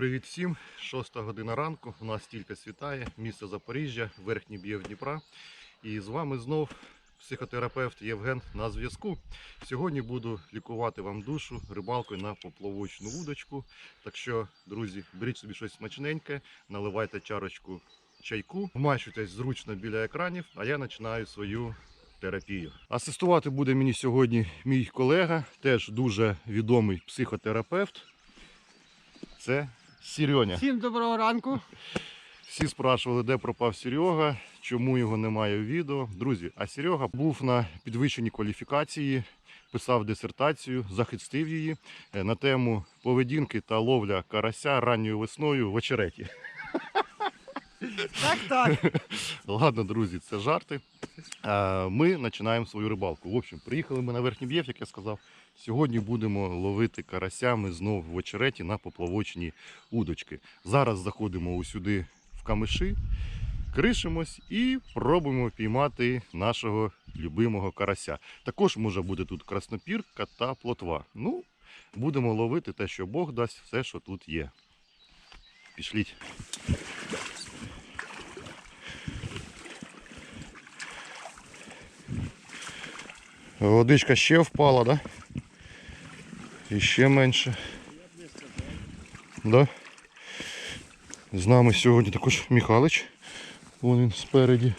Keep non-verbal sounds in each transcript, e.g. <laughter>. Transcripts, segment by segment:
Привіт всім! 6 година ранку. У нас тільки світає, місто Запоріжжя, верхній б'єв Дніпра. І з вами знов психотерапевт Євген на зв'язку. Сьогодні буду лікувати вам душу рибалкою на поплавочну удочку. Так що, друзі, беріть собі щось смачненьке, наливайте чарочку чайку, вмащуйтесь зручно біля екранів, а я починаю свою терапію. Асистувати буде мені сьогодні мій колега, теж дуже відомий психотерапевт. Це Сірьоня. Всім доброго ранку. Всі спрашували, де пропав Серега, чому його немає в відео. Друзі, а Серега був на підвищеній кваліфікації, писав дисертацію, захистив її е, на тему поведінки та ловля карася ранньою весною в очереті. Так, так. <laughs> Ладно, друзі, це жарти. Е, Ми починаємо свою рибалку. В общем, приїхали ми на верхній б'єв, як я сказав. Сьогодні будемо ловити карасями знов в очереті на поплавочні удочки. Зараз заходимо усюди в камиші, кришимось і пробуємо піймати нашого любимого карася. Також може бути тут краснопірка та плотва. Ну, будемо ловити те, що Бог дасть, все, що тут є. Пішліть. Водичка ще впала, да? І ще менше. Да? З нами сьогодні також Михалич. Вон він спереді.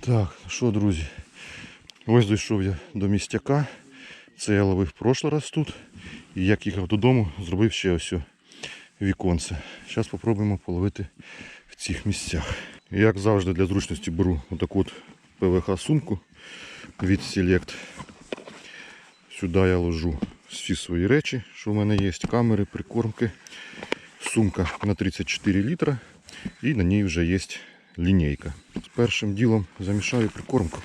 Так, що, друзі? Ось дійшов я до містяка. Це я ловив в раз тут. І як їхав додому, зробив ще ось віконце. Зараз спробуємо половити в цих місцях. Як завжди для зручності беру отаку от ПВХ-сумку від Select. Сюди я ложу всі свої речі, що в мене є. Камери, прикормки. Сумка на 34 літра. І на ній вже є лінійка. З першим ділом замішаю прикормку.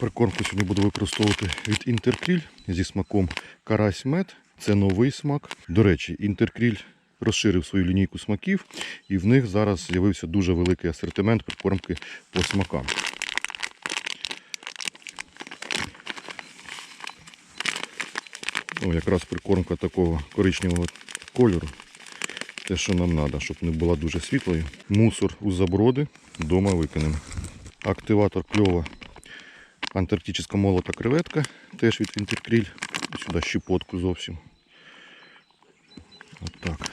Прикормку сьогодні буду використовувати від Інтеркріль зі смаком карась мед. Це новий смак. До речі, Інтеркріль розширив свою лінійку смаків, і в них зараз з'явився дуже великий асортимент прикормки по смакам. О, якраз прикормка такого коричневого кольору. Те, що нам треба, щоб не була дуже світлою. Мусор у заброди вдома викинемо. Активатор кльова Антарктична молота креветка, теж від Інтеркріль. Сюди щепотку зовсім. Отак.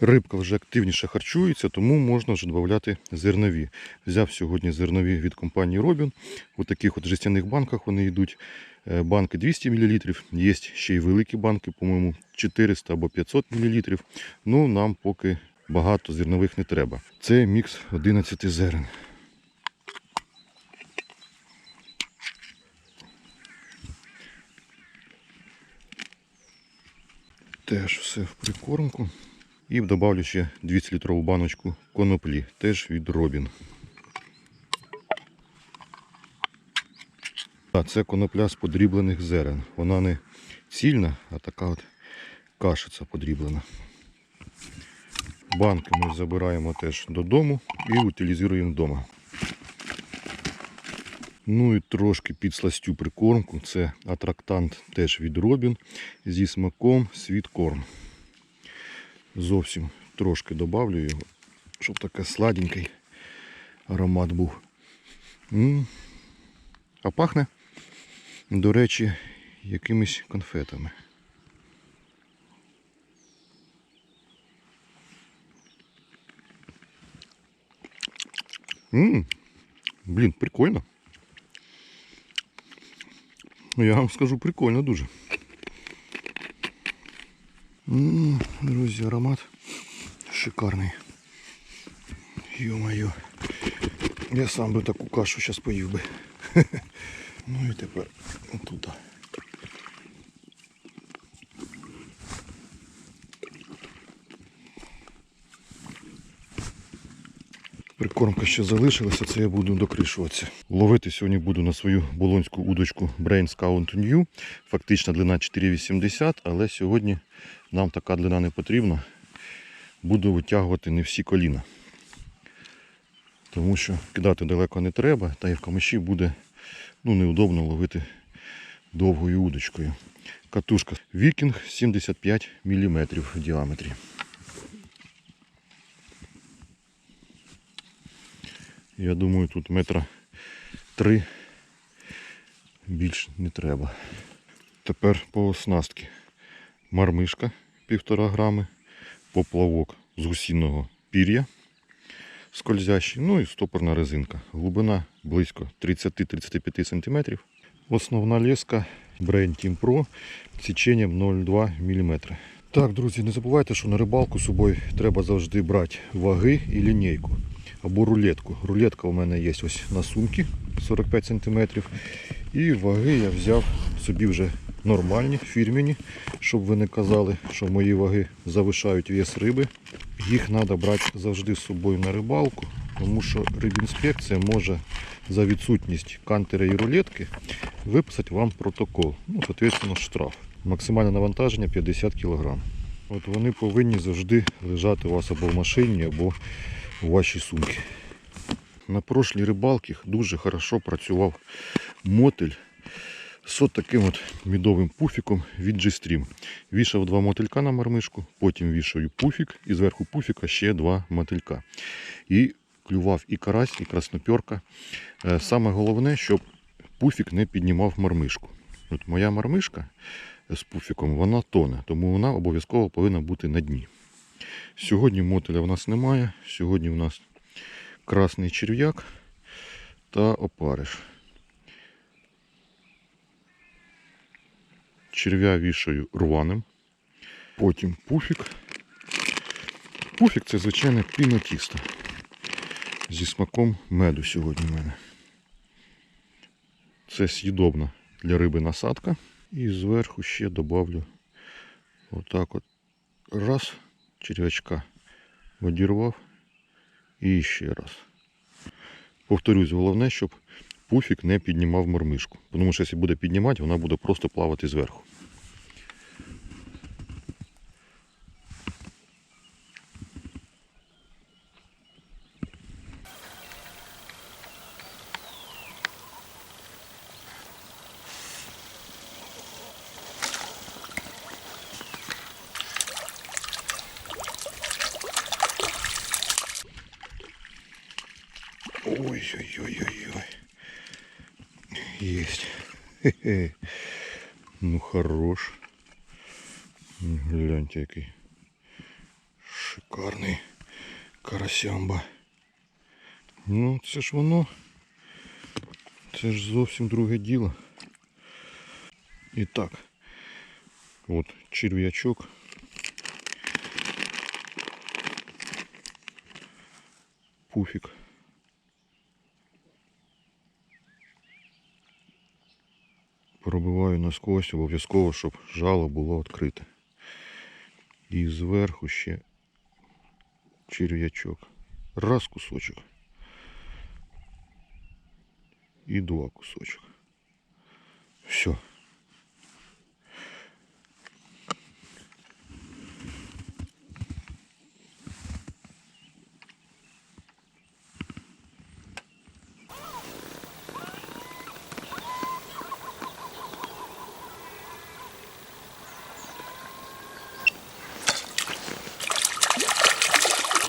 Рибка вже активніше харчується, тому можна вже додати зернові. Взяв сьогодні зернові від компанії Robin. У таких от жестяних банках вони йдуть. Е, Банки 200 мл, є ще й великі банки, по-моєму, 400 або 500 мл. Ну, нам поки багато зернових не треба. Це мікс 11 зерен. Теж все в прикормку. І додавлю ще 200-літрову баночку коноплі, теж від Робін. А це конопля з подріблених зерен. Вона не цільна, а така от кашиця подріблена. Банки ми забираємо теж додому і утилізуємо вдома. Ну і трошки підсластю прикормку. Це атрактант теж від Робін зі смаком світкорм. Зовсім трошки добавлю його, щоб таке сладенький аромат був. А пахне, до речі, якимись конфетами. Блін, прикольно. Ну, я вам скажу, прикольно дуже. М, Друзі, аромат шикарний. Йо-моє. Я сам би таку кашу зараз поїв би. <laughs> Ну і тепер отут. Прикормка ще залишилася, це я буду докришуватися. Ловити сьогодні буду на свою болонську удочку Brain Scout New. Фактична длина 4,80, але сьогодні нам така длина не потрібна. буду витягувати не всі коліна. Тому що кидати далеко не треба, та і в камиші буде ну, неудобно ловити довгою удочкою. Катушка Viking 75 мм в діаметрі. Я думаю, тут метра три більш не треба. Тепер по оснастки. Мармишка 1,5 грами, поплавок з гусіного пір'я скользящий, ну і стопорна резинка. Глибина близько 30-35 см. Основна леска Brain Team Pro січенням 0,2 мм. Так, друзі, не забувайте, що на рибалку з собою треба завжди брати ваги і лінійку або рулетку. Рулетка у мене є ось на сумці 45 см. І ваги я взяв собі вже нормальні, фірмені, щоб ви не казали, що мої ваги завишають вес риби. Їх треба брати завжди з собою на рибалку, тому що рибінспекція може за відсутність кантера і рулетки виписати вам протокол. Ну, соответственно, штраф. Максимальне навантаження 50 кг. От вони повинні завжди лежати у вас або в машині, або у вашій сумці. На прошлій рибалці дуже хорошо працював мотель з таким от мідовим пуфіком від G-Stream. Вішав два мотилька на мармишку, потім вішаю пуфік і зверху пуфіка ще два мотилька. І клював і карась, і красноперка. Е, Саме головне, щоб пуфік не піднімав мармишку. От моя мармишка з пуфіком вона тоне, тому вона обов'язково повинна бути на дні. Сьогодні мотиля в нас немає. Сьогодні в нас красний черв'як та опариш. Черв'я вішаю рваним. Потім пуфік. Пуфік це звичайне пінотісто. Зі смаком меду сьогодні в мене. Це з'їдобна для риби насадка. І зверху ще добавлю отак от раз черв'ячка одірвав і ще раз. Повторюсь, головне, щоб пуфік не піднімав мормишку. Тому що якщо буде піднімати, вона буде просто плавати зверху. Хе-хе. <laughs> Ну хорош. Гляньте, який шикарний карасямба. Ну, це ж воно. Це ж зовсім друге діло. І так. От черв'ячок. Пуфік. Пробиваю насквозь обов'язково, щоб жало було відкрите. І зверху ще черв'ячок. Раз кусочок. І два кусочок. Все.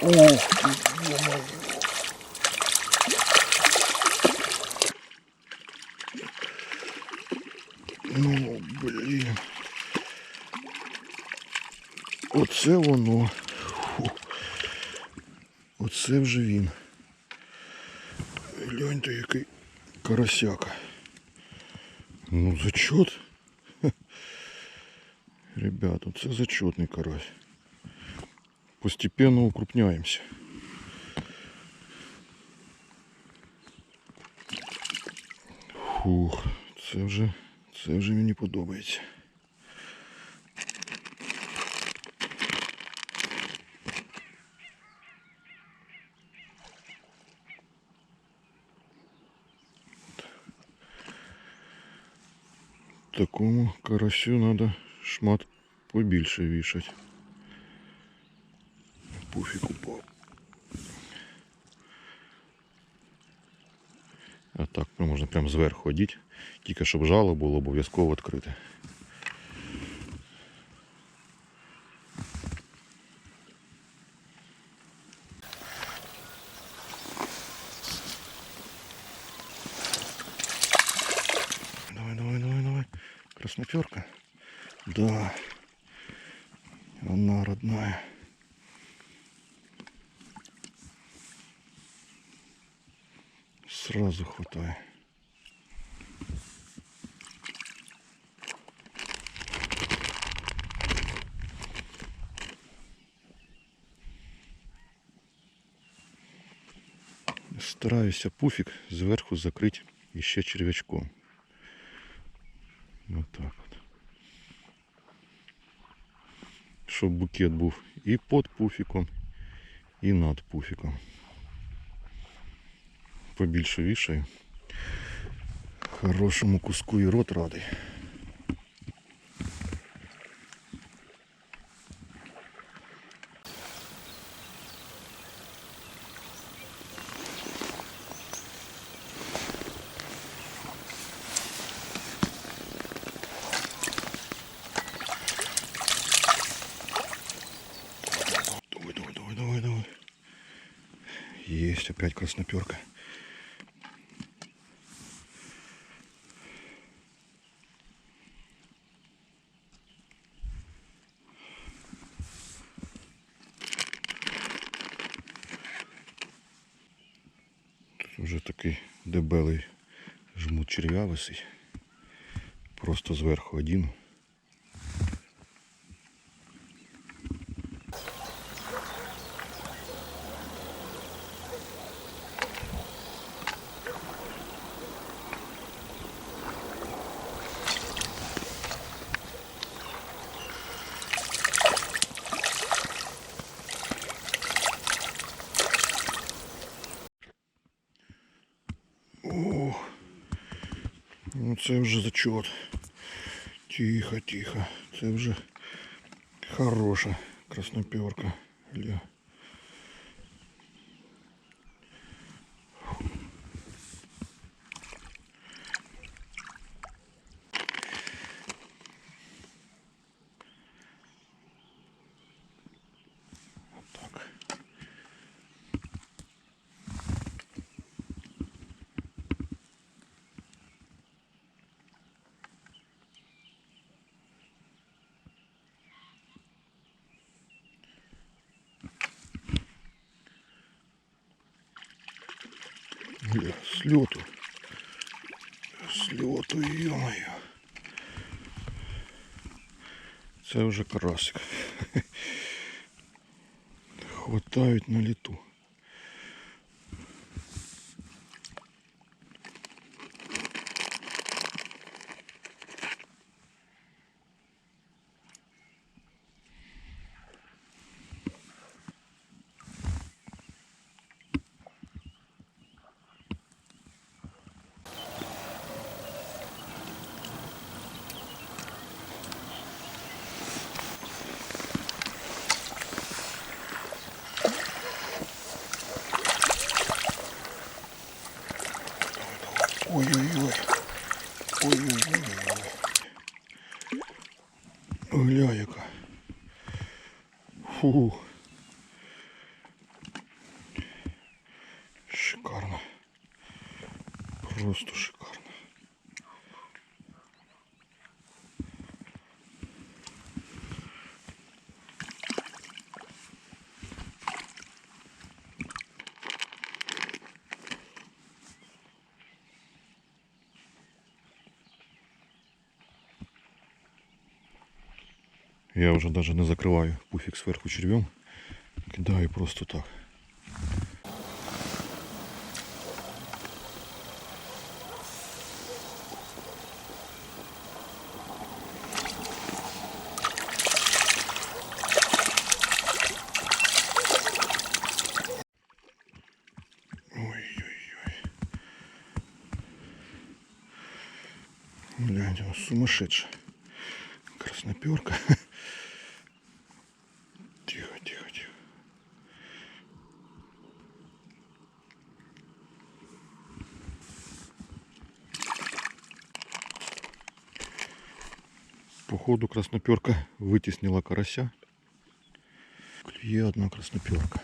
Ну, блін. Оце воно. Фу. Оце вже він. Гляньте, який карасяка. Ну, зачет. Ребята, це зачетний карась. Постепенно укрупняємося. Фух, це вже, це вже мені подобається. Такому карасю треба шмат побільше вішати. Пуфік упав. А так ну, можна прямо зверху ходити. Тільки щоб жало було обов'язково відкрите. Давай, давай, давай, давай. Красноперка. Да. Сразу хватает. Стараюся пуфик зверху закрити іще черв'ячком. Вот так от. Щоб букет був і під пуфіком, і над пуфіком. Побільше вішаю. Хорошому куску і рот радий. Давай, давай, давай, давай, давай. Есть опять красноперка. Висить. Просто зверху один. О, ну це вже зачет. Тихо, тихо. Це вже хороша красноперка. Ля. Вот так. Бля, слету. Слету, ё-моё. Це вже карасик. Хватають на літу. Шикарно. Просто шикарно. Я уже даже не закрываю пуфик сверху червем. Кидаю просто так. сумасшедшая. Красноперка. <laughs> Тихо, тихо, тихо. Походу красноперка вытеснила карася. Клюе одна красноперка.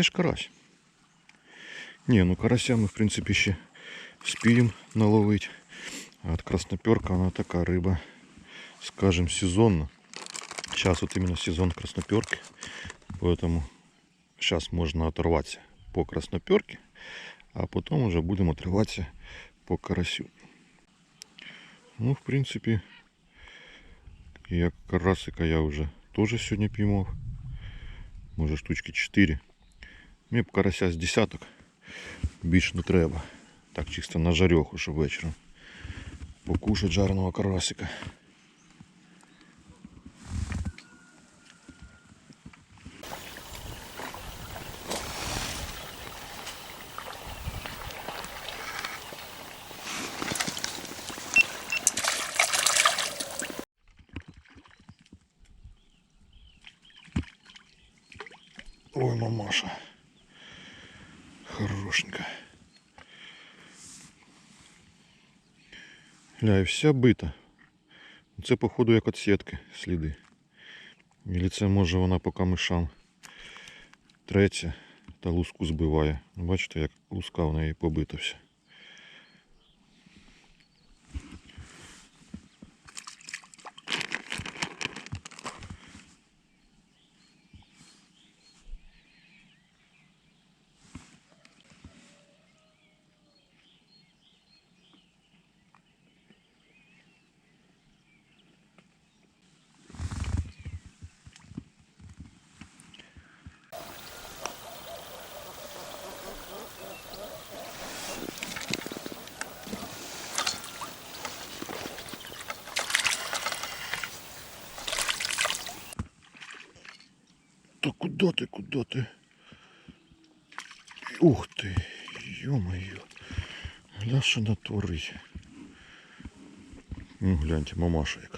Так, а де ж карась? Ні, ну карася ми в принципі ще спіємо наловити. А от красноперка, вона така риба, скажем, сезонна. Сейчас вот именно сезон красноперки, поэтому сейчас можно оторваться по красноперке, а потом уже будем отрываться по карасю. Ну, в принципе, я карасика я уже тоже сегодня поймал. Може штучки 4. Мені б карася з десяток. Більш не треба. Так чисто на жарьоху, щоб вечором. Покушать жареного карасика. Ой, мамаша. Хорошенька. Гля, і вся бита. Це, походу, як от сітки сліди. І це може вона по камишам Третя та луску збиває. Бачите, як луска в неї побита вся. Та куди ти, куди ти? Ух ти, ё-моё. Гля, що натворить. Ну, гляньте, мамаша яка.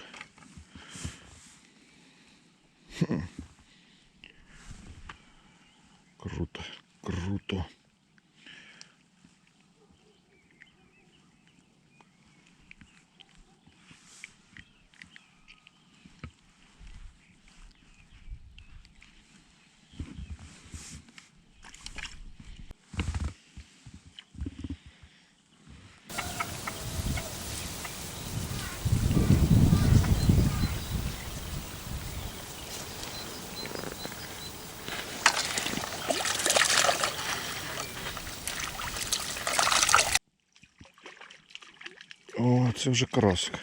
Це вже карасик.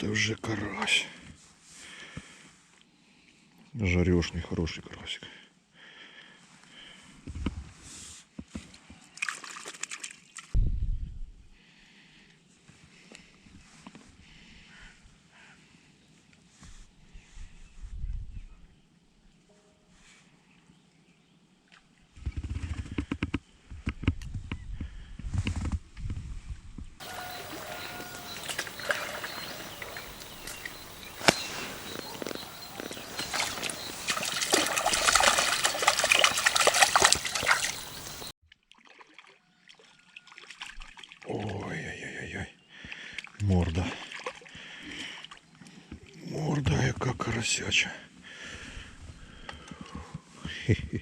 Це вже карась. Жарешний хороший карасик. Морда. Морда яка карасяча. Хе-хе. Круто.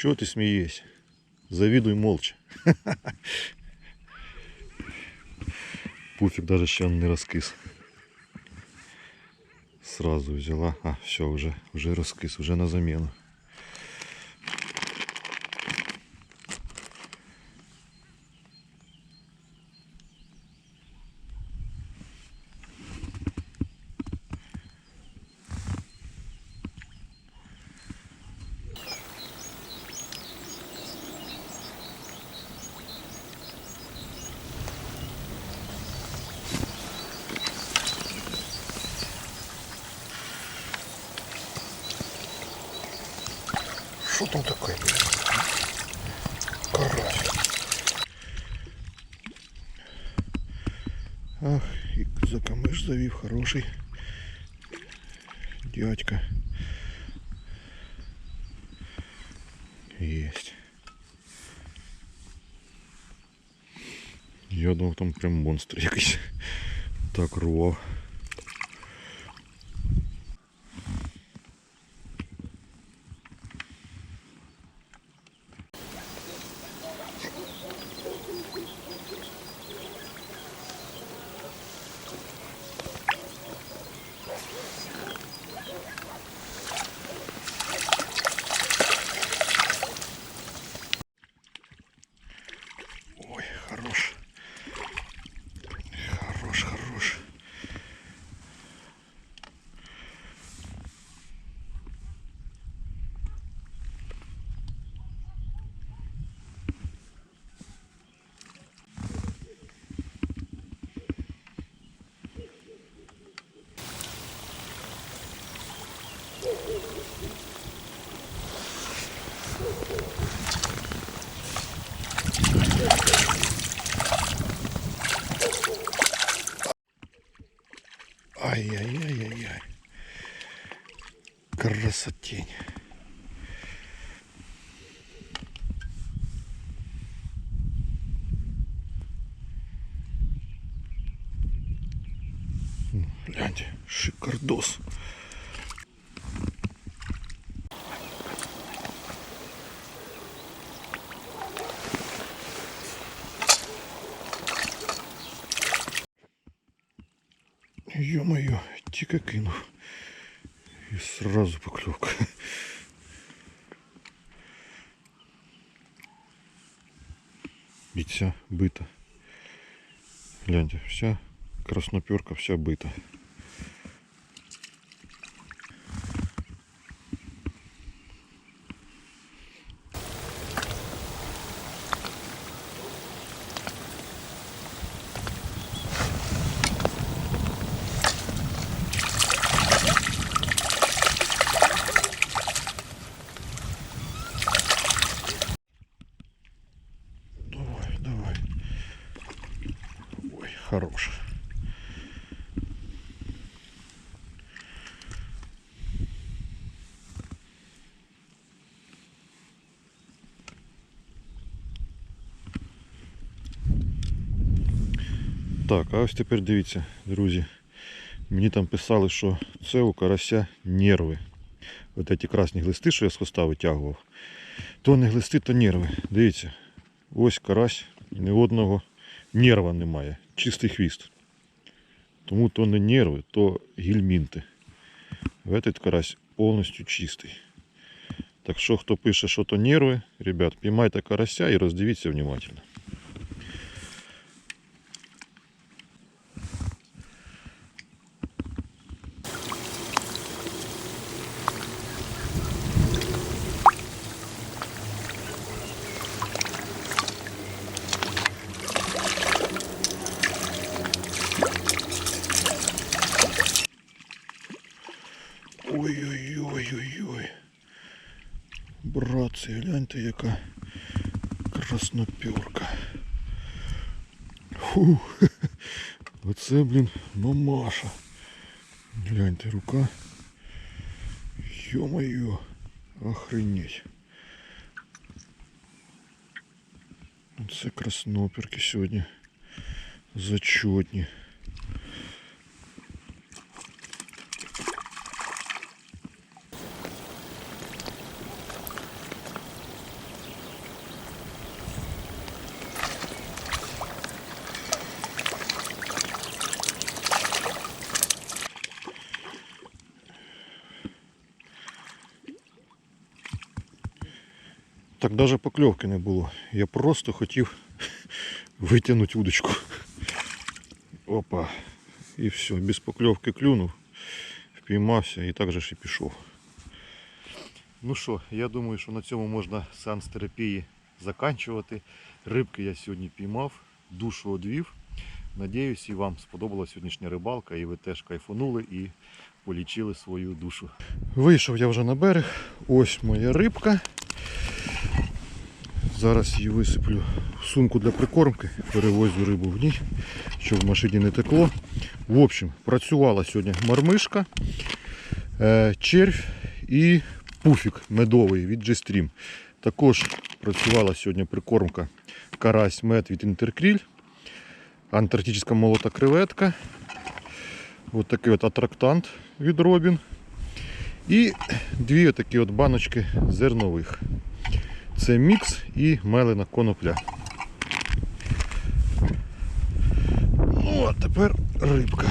Чого ти смієшся? Завідуй молча. <laughs> Пуфик даже ще не розкис. Сразу взяла. А, все, уже, уже розкис, уже на замену. Завив хороший дядька. Есть. Я думав, там прям монстр <laughs> якийсь. Так рвав. Ой, хорош. Хорош, хорош. Ай-яй-яй-яй-яй. Красотень. Гляньте, шикардос. Ё-моё, тільки кинув. Сразу поклевка. Ведь вся бита. Гляньте, вся красноперка вся бита. Ось тепер дивіться, друзі. Мені там писали, що це у карася нерви. От ці красні глисти, що я з хвоста витягував, то не глисти, то нерви. Дивіться, ось карась, ні одного нерва немає. Чистий хвіст. Тому то не нерви, то гельмінти. В этот карась повністю чистий. Так що, хто пише, що то нерви, ребят, піймайте карася і роздивіться внимательно. Фу. <laughs> Оце, блін, мамаша. Гляньте, рука. Ё-моё. Охренеть. Це красноперки сьогодні. Зачетні. Навіть покльовки не було. Я просто хотів <laughs> витягнути удочку. Опа. І все, без покльовки клюнув, впіймався і так же ж і пішов. Ну що, я думаю, що на цьому можна сеанс терапії заканчувати. Рибки я сьогодні піймав, душу одвів. Надіюсь, і вам сподобалась сьогоднішня рибалка, і ви теж кайфанули і полічили свою душу. Вийшов я вже на берег. Ось моя рибка. Зараз її висиплю в сумку для прикормки, перевозю рибу в ній, щоб в машині не текло. В общем, працювала сьогодні мармишка, е, червь і пуфік медовий від G-Stream. Також працювала сьогодні прикормка карась мед від Інтеркріль, антарктична молота креветка, от такий от атрактант від Робін. І дві отакі от баночки зернових. Це мікс і мелена конопля. Ну, а тепер рибка.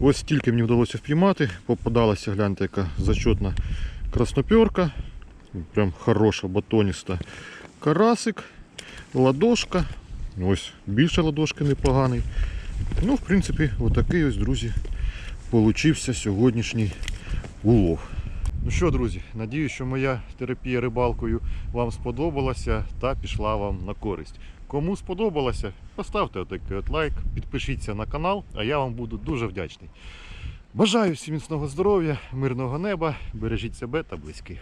Ось стільки мені вдалося впіймати. Попадалася, гляньте, яка зачетна красноперка. Прям хороша, батоніста. Карасик, ладошка. Ось більше ладошки непоганий. Ну, в принципі, отакий ось, друзі, получився сьогоднішній улов. Ну що, друзі, надію, що моя терапія рибалкою вам сподобалася та пішла вам на користь. Кому сподобалося, поставте отакий от лайк, підпишіться на канал, а я вам буду дуже вдячний. Бажаю всім міцного здоров'я, мирного неба, бережіть себе та близьких.